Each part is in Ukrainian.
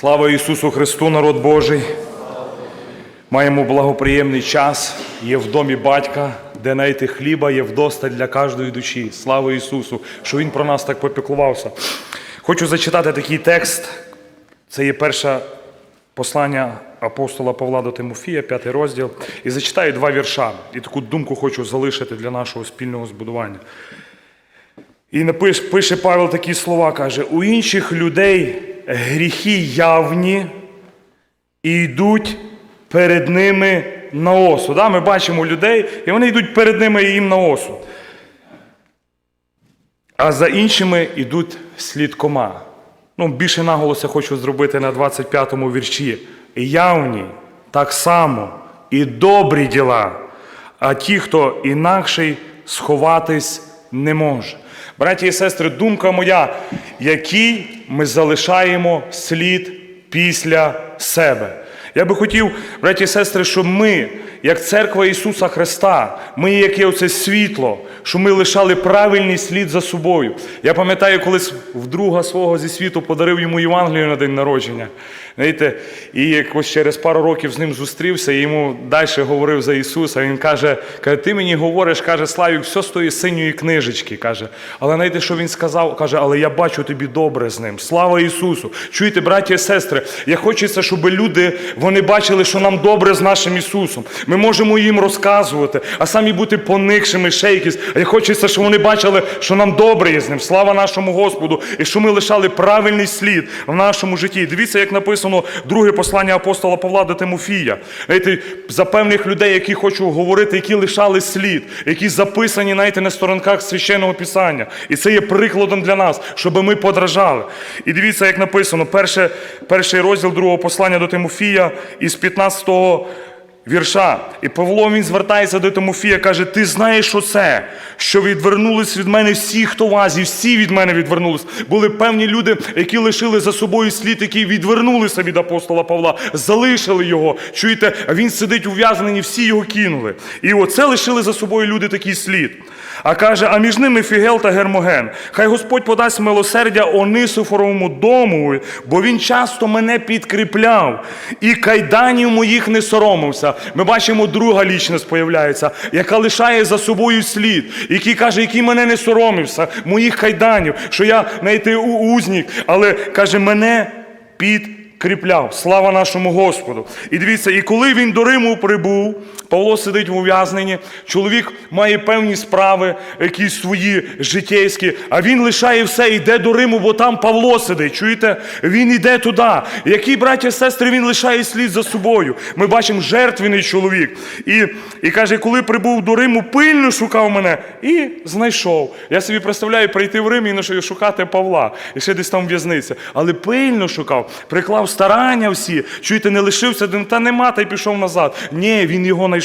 Слава Ісусу Христу, народ Божий. Маємо благоприємний час. Є в домі батька, де знайти хліба є вдосталь для кожної душі. Слава Ісусу, що Він про нас так попіклувався. Хочу зачитати такий текст. Це є перше послання апостола Павла до Тимофія, п'ятий розділ. І зачитаю два вірша. І таку думку хочу залишити для нашого спільного збудування. І напиш, пише Павел такі слова, каже: у інших людей гріхи явні і йдуть перед ними на осуд. Да? Ми бачимо людей, і вони йдуть перед ними їм на осуд. А за іншими йдуть слідкома. Ну, більше наголоса хочу зробити на 25-му вірші. Явні так само і добрі діла, а ті, хто інакший, сховатись не може. Браті і сестри, думка моя, який ми залишаємо слід після себе. Я би хотів, браті і сестри, щоб ми, як церква Ісуса Христа, ми, є яке оце світло, щоб ми лишали правильний слід за собою. Я пам'ятаю, колись вдруга свого зі світу подарив йому Євангелію на день народження. Знаєте, і якось через пару років з ним зустрівся, і йому далі говорив за Ісуса. Він каже, каже, ти мені говориш, каже, Славік, все з тої синьої книжечки. каже. Але знаєте, що він сказав? Каже, але я бачу тобі добре з ним. Слава Ісусу! Чуєте, браті і сестри, я хочеться, щоб люди вони бачили, що нам добре з нашим Ісусом. Ми можемо їм розказувати, а самі бути поникшими, ще якісь. А я хочеться, щоб вони бачили, що нам добре є з ним. Слава нашому Господу, і що ми лишали правильний слід в нашому житті. Дивіться, як написано друге послання апостола Павла до Тимофія. Знаєте, за певних людей, які хочу говорити, які лишали слід, які записані, знаєте, на сторонках священного писання. І це є прикладом для нас, щоб ми подражали. І дивіться, як написано, перше, перший розділ другого послання до Тимофія із 15 вірша. І Павло він звертається до Тимофія, каже: Ти знаєш оце, що відвернулись від мене всі, хто в Азії, всі від мене відвернулись. Були певні люди, які лишили за собою слід, які відвернулися від апостола Павла, залишили його. Чуєте, він сидить ув'язнені, всі його кинули. І оце лишили за собою люди такий слід. А каже, а між ними Фігел та Гермоген. Хай Господь подасть милосердя Онисифоровому дому, бо він часто мене підкріпляв і кайданів моїх не соромився. Ми бачимо, друга лічність появляється, яка лишає за собою слід, який каже, який мене не соромився, моїх кайданів, що я знаєте, у- узник, але каже, мене підкріпляв. Слава нашому Господу. І дивіться, і коли він до Риму прибув, Павло сидить в ув'язненні, чоловік має певні справи, якісь свої життєйські, а він лишає все, йде до Риму, бо там Павло сидить. Чуєте? Він йде туди. Які браття і сестри, він лишає слід за собою. Ми бачимо жертвений чоловік. І, і каже, коли прибув до Риму, пильно шукав мене і знайшов. Я собі представляю прийти в Рим і шукати Павла. І ще десь там в'язниця. Але пильно шукав, приклав старання всі. Чуєте, не лишився, та нема, та й пішов назад. Ні, він його знайшов.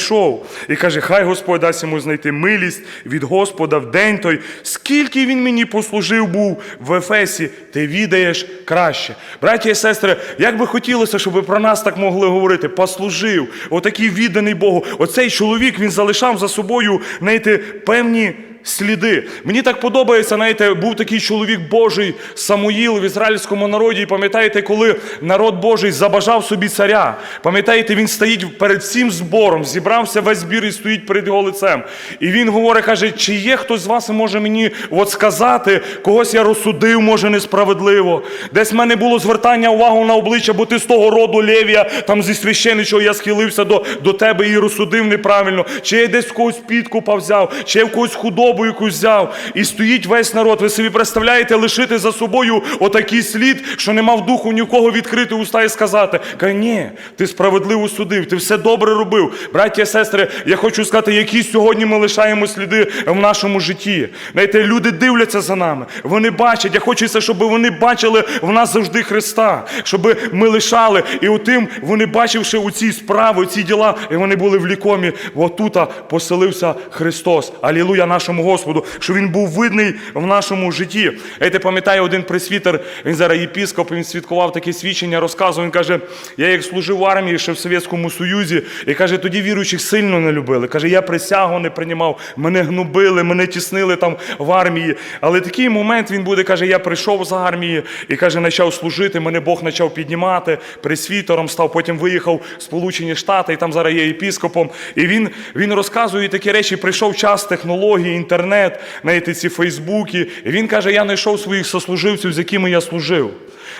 І каже, хай Господь дасть йому знайти милість від Господа в день той. Скільки він мені послужив був в Ефесі, ти відаєш краще. Браття і сестри, як би хотілося, щоб про нас так могли говорити, послужив, отакий відданий Богу. Оцей чоловік він залишав за собою, знаєте, певні. Сліди. Мені так подобається, знаєте, був такий чоловік Божий Самуїл в ізраїльському народі. І пам'ятаєте, коли народ Божий забажав собі царя. Пам'ятаєте, він стоїть перед всім збором, зібрався весь збір і стоїть перед його лицем. І він говорить, каже, чи є хтось з вас може мені от сказати, когось я розсудив, може, несправедливо. Десь в мене було звертання увагу на обличчя, бо ти з того роду Левія, там зі священичого я схилився до, до тебе і розсудив неправильно. Чи я десь в когось підкупа взяв, чи я в когось худобу якусь взяв. І стоїть весь народ. Ви собі представляєте лишити за собою отакий слід, що не мав духу ні в кого відкрити уста і сказати. Каже, ні, ти справедливо судив, ти все добре робив. Браття і сестри, я хочу сказати, які сьогодні ми лишаємо сліди в нашому житті. Знаєте, люди дивляться за нами, вони бачать. Я хочу, щоб вони бачили в нас завжди Христа, щоб ми лишали. І отим вони, бачивши у ці справи, ці діла, і вони були в лікомі. Отута поселився Христос. Алілуя нашому Господу, що він був видний в нашому житті. Я те пам'ятаю, один пресвітер, він зараз єпіскоп, він свідкував таке свідчення, розказував. Він каже: я як служив в армії ще в Совєтському Союзі, і каже, тоді віруючих сильно не любили. Каже, я присягу не приймав, мене гнобили, мене тіснили там в армії. Але такий момент він буде, каже, я прийшов з армії і каже, почав служити. Мене Бог почав піднімати, пресвітером став, потім виїхав в Сполучені Штати, і там зараз є єпіскопом. І він, він розказує такі речі. Прийшов час технології, інтернет, знаєте, ці Фейсбуки. І він каже, я знайшов своїх сослуживців, з якими я служив.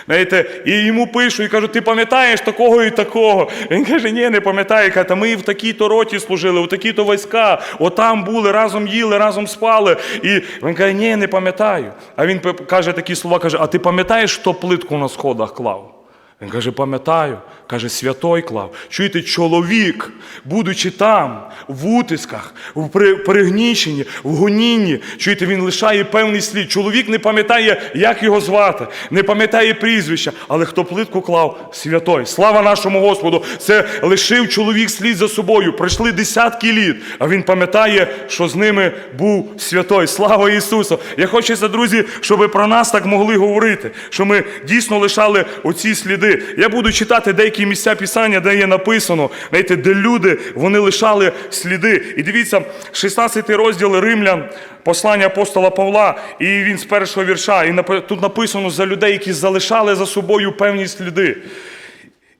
Знаєте, і йому пишу, і кажу, ти пам'ятаєш такого і такого? Він каже, ні, не пам'ятаю. Каже, ми в такій-то роті служили, у такі-то війська, отам були, разом їли, разом спали. І він каже, ні, не пам'ятаю. А він каже такі слова, каже, а ти пам'ятаєш, хто плитку на сходах клав? Він каже, пам'ятаю, каже, святой клав. Чуєте, чоловік, будучи там, в утисках, в при- пригніченні, в гонінні, чуєте, він лишає певний слід. Чоловік не пам'ятає, як його звати, не пам'ятає прізвища, але хто плитку клав, святой. Слава нашому Господу! Це лишив чоловік слід за собою. Пройшли десятки літ, а він пам'ятає, що з ними був святой. Слава Ісусу! Я хочу, друзі, щоб про нас так могли говорити, що ми дійсно лишали оці сліди. Я буду читати деякі місця Писання, де є написано, знаєте, де люди вони лишали сліди. І дивіться, 16 розділ Римлян, послання апостола Павла, і він з першого вірша. І тут написано за людей, які залишали за собою певні сліди.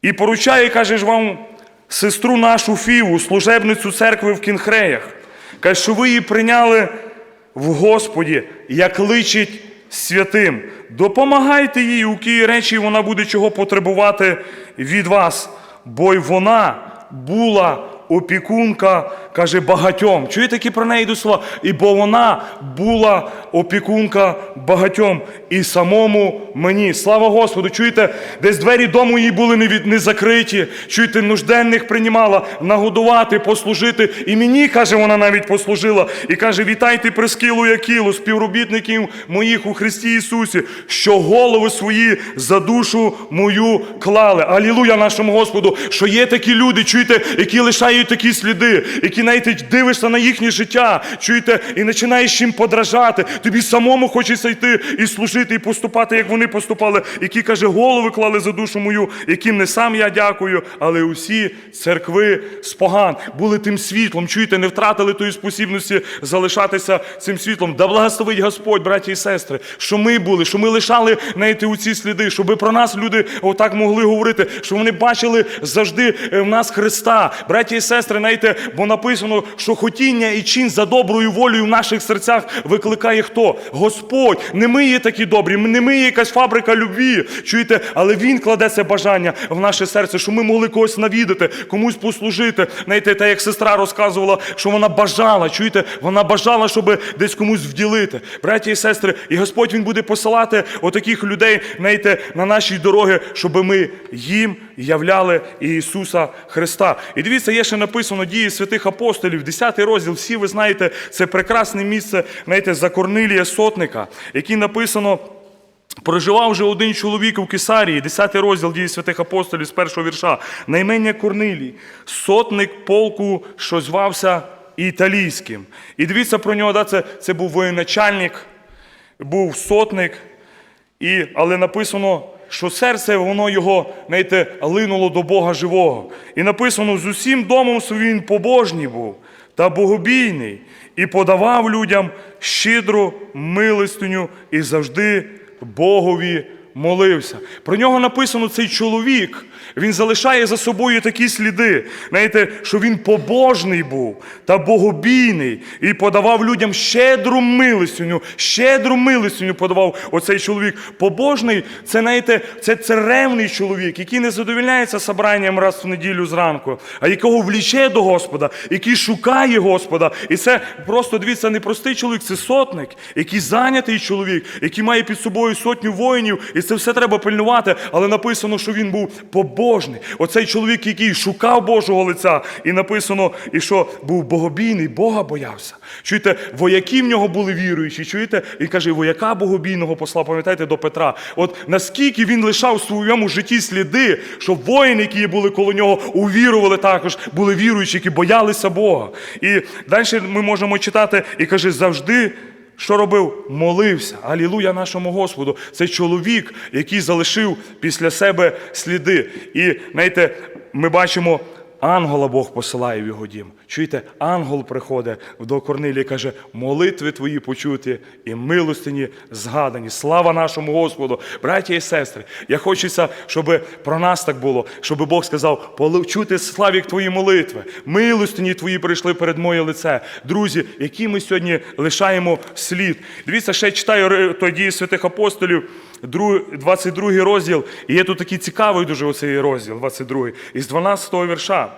І поручає, каже ж вам, сестру нашу Фіву, служебницю церкви в Кінхреях. Каже, що ви її прийняли в Господі, як личить святим. Допомагайте їй, у кій речі вона буде чого потребувати від вас, бо й вона була опікунка, каже, багатьом. Чуєте, які про неї йдуть слова? І бо вона була опікунка багатьом і самому мені. Слава Господу! Чуєте, десь двері дому її були не, від, не закриті. Чуєте, нужденних приймала нагодувати, послужити. І мені, каже, вона навіть послужила. І каже, вітайте Прескілу Якілу, співробітників моїх у Христі Ісусі, що голови свої за душу мою клали. Алілуя нашому Господу, що є такі люди, чуєте, які лишають такі сліди, які навіть дивишся на їхнє життя, чуєте, і починаєш їм подражати. Тобі самому хочеться йти і служити, і поступати, як вони поступали, які, каже, голови клали за душу мою, яким не сам я дякую, але усі церкви споган були тим світлом. Чуєте, не втратили тої спосібності залишатися цим світлом. Да благословить Господь, браті і сестри, що ми були, що ми лишали знаєте, у ці сліди, щоб про нас люди отак могли говорити, що вони бачили завжди е, в нас Христа. Браті і сестри, знаєте, бо написано, що хотіння і чин за доброю волею в наших серцях викликає хто? Господь. Не ми є такі добрі, не ми є якась фабрика любві. Чуєте, але Він кладе це бажання в наше серце, що ми могли когось навідати, комусь послужити. Знаєте, та як сестра розказувала, що вона бажала, чуєте, вона бажала, щоб десь комусь вділити. Браті і сестри, і Господь Він буде посилати отаких людей, знаєте, на наші дороги, щоб ми їм являли Ісуса Христа. І дивіться, є ще написано дії святих апостолів, 10 розділ. Всі ви знаєте, це прекрасне місце, знаєте, за Корнилія Сотника, який написано. Проживав вже один чоловік у Кесарії, 10 розділ дії святих апостолів з першого вірша. Наймення Корнилій, сотник полку, що звався Італійським. І дивіться про нього, да, це, це був воєначальник, був сотник, і, але написано, що серце воно його, знаєте, линуло до Бога живого. І написано, з усім домом своїм побожній був та богобійний, і подавав людям щедру милостиню і завжди Богові молився. Про нього написано цей чоловік. Він залишає за собою такі сліди. Знаєте, що він побожний був та богобійний і подавав людям щедру милостиню, щедру милостиню подавав оцей чоловік. Побожний це, знаєте, це, це чоловік, який не задовільняється собранням раз в неділю зранку, а якого вліче до Господа, який шукає Господа. І це просто дивіться, не простий чоловік, це сотник, який зайнятий чоловік, який має під собою сотню воїнів. І це все треба пильнувати, але написано, що він був побожний. Оцей чоловік, який шукав Божого лиця, і написано, і що був богобійний, Бога боявся. Чуєте, вояки в нього були віруючі. Чуєте? І каже, вояка богобійного послав, пам'ятаєте, до Петра. От наскільки він лишав в своєму житті сліди, що воїни, які були коло нього, увірували також, були віруючі, які боялися Бога. І далі ми можемо читати, і каже, завжди. Що робив? Молився. Алілуя нашому Господу. Це чоловік, який залишив після себе сліди. І знаєте, ми бачимо, ангела Бог посилає в його дім. Чуєте, ангел приходить до Корнилія і каже: молитви твої почуті і милостині згадані. Слава нашому Господу, браття і сестри. Я хочеться, щоб про нас так було, щоб Бог сказав, почути славік твої молитви, милостині твої прийшли перед моє лице. Друзі, які ми сьогодні лишаємо слід. Дивіться, ще читаю дії святих апостолів. Дру- 22 розділ, і є тут такий цікавий дуже оцей розділ, 22, із 12 вірша.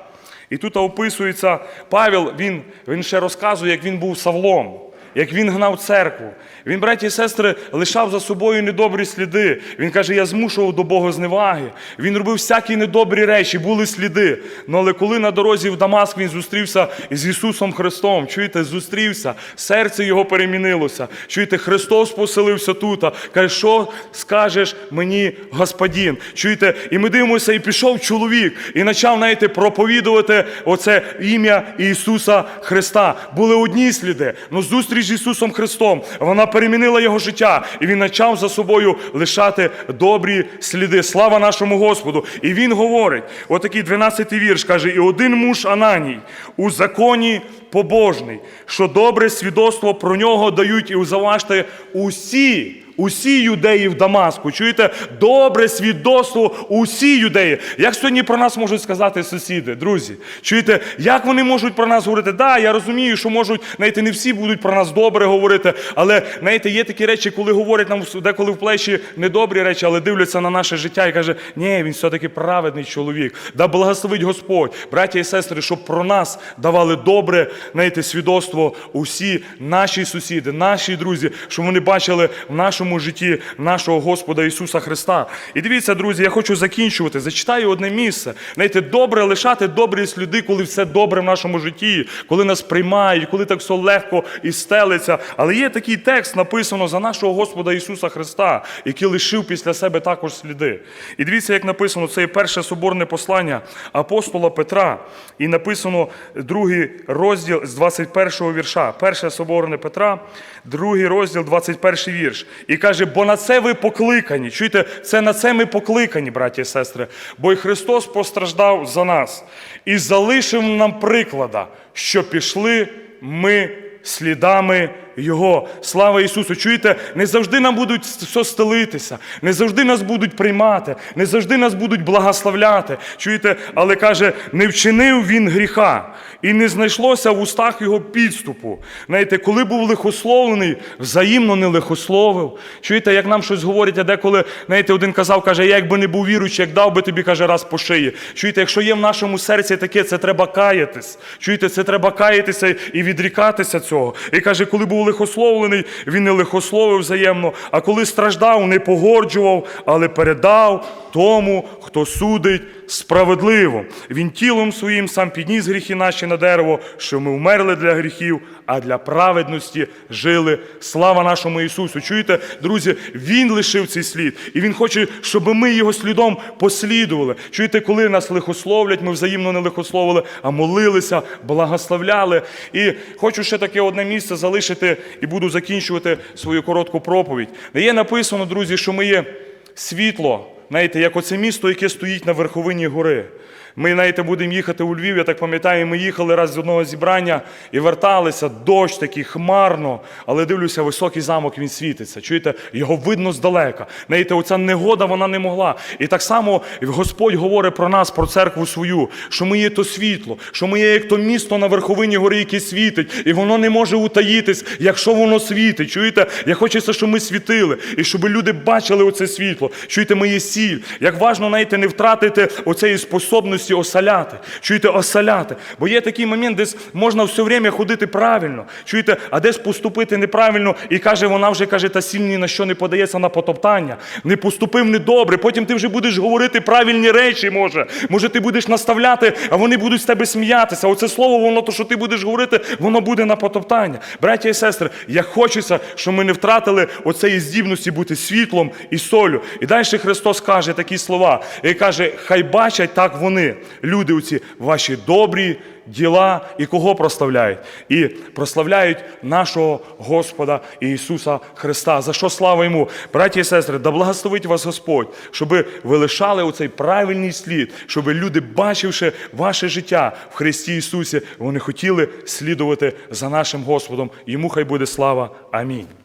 І тут описується Павел, він, він ще розказує, як він був Савлом, як він гнав церкву. Він, браті і сестри, лишав за собою недобрі сліди. Він каже, я змушував до Бога зневаги. Він робив всякі недобрі речі, були сліди. Ну але коли на дорозі в Дамаск він зустрівся з Ісусом Христом, чуєте, зустрівся, серце його перемінилося. Чуєте, Христос поселився тут. Каже, що скажеш мені, Господин? Чуєте, і ми дивимося, і пішов чоловік, і почав, знаєте, проповідувати оце ім'я Ісуса Христа. Були одні сліди, але зустріч з Ісусом Христом, вона перемінила його життя, і він почав за собою лишати добрі сліди. Слава нашому Господу! І він говорить, отакий 12-й вірш каже: і один муж Ананій у законі побожний, що добре свідоцтво про нього дають і заважте усі. Усі юдеї в Дамаску, чуєте, добре свідоцтво усі юдеї. Як сьогодні про нас можуть сказати сусіди, друзі? Чуєте, як вони можуть про нас говорити? Да, я розумію, що можуть, знаєте, не всі будуть про нас добре говорити, але знаєте, є такі речі, коли говорять нам деколи в плечі недобрі речі, але дивляться на наше життя і каже, ні, він все-таки праведний чоловік. Да благословить Господь, браття і сестри, щоб про нас давали добре, знаєте, свідоцтво усі наші сусіди, наші друзі, щоб вони бачили в нашому житті нашого Господа Ісуса Христа. І дивіться, друзі, я хочу закінчувати. Зачитаю одне місце. Знаєте, добре лишати добрі сліди, коли все добре в нашому житті, коли нас приймають, коли так все легко і стелиться. Але є такий текст, написано за нашого Господа Ісуса Христа, який лишив після себе також сліди. І дивіться, як написано, це є перше соборне послання апостола Петра. І написано другий розділ з 21 го вірша. Перше соборне Петра, другий розділ, 21 вірш. І каже, бо на це ви покликані. Чуєте, це на це ми покликані, браті і сестри. Бо й Христос постраждав за нас і залишив нам приклада, що пішли ми слідами Його. Слава Ісусу! Чуєте, не завжди нам будуть все стелитися, не завжди нас будуть приймати, не завжди нас будуть благословляти. Чуєте, але каже, не вчинив він гріха, і не знайшлося в устах його підступу. Знаєте, коли був лихословлений, взаємно не лихословив. Чуєте, як нам щось говорять, а деколи, знаєте, один казав, каже, я якби не був віруючий, як дав би тобі, каже, раз по шиї. Чуєте, якщо є в нашому серці таке, це треба каятись. Чуєте, це треба каятися і відрікатися цього. І каже, коли був лихословлений, він не лихословив взаємно, а коли страждав, не погорджував, але передав тому, хто судить справедливо. Він тілом своїм сам підніс гріхи наші на дерево, що ми вмерли для гріхів, а для праведності жили. Слава нашому Ісусу. Чуєте, друзі, Він лишив цей слід, і Він хоче, щоб ми його слідом послідували. Чуєте, коли нас лихословлять, ми взаємно не лихословили, а молилися, благословляли. І хочу ще таке одне місце залишити і буду закінчувати свою коротку проповідь. Де є написано, друзі, що ми є світло. Знаєте, як оце місто, яке стоїть на верховині гори. Ми, знаєте, будемо їхати у Львів, я так пам'ятаю, ми їхали раз з одного зібрання і верталися, дощ такий, хмарно, але дивлюся, високий замок він світиться. Чуєте, його видно здалека. Знаєте, оця негода вона не могла. І так само Господь говорить про нас, про церкву свою, що ми є то світло, що ми є як то місто на верховині гори, яке світить, і воно не може утаїтись, якщо воно світить. Чуєте, я хочеться, щоб ми світили, і щоб люди бачили оце світло. Чуєте, ми є сіль. Як важно, знаєте, не втратити оцеї способності осаляти. Чуєте, осаляти. Бо є такий момент, десь можна все время ходити правильно. Чуєте, а десь поступити неправильно, і каже, вона вже каже, та сіль ні на що не подається на потоптання. Не поступив недобре. Потім ти вже будеш говорити правильні речі, може. Може, ти будеш наставляти, а вони будуть з тебе сміятися. Оце слово, воно то, що ти будеш говорити, воно буде на потоптання. Браття і сестри, як хочеться, щоб ми не втратили оцеї здібності бути світлом і солю. І далі Христос каже такі слова. І каже, хай бачать так вони, люди оці, ваші добрі діла і кого прославляють? І прославляють нашого Господа Ісуса Христа. За що слава йому? Браті і сестри, да благословить вас Господь, щоб ви лишали оцей правильний слід, щоб люди, бачивши ваше життя в Христі Ісусі, вони хотіли слідувати за нашим Господом. Йому хай буде слава. Амінь.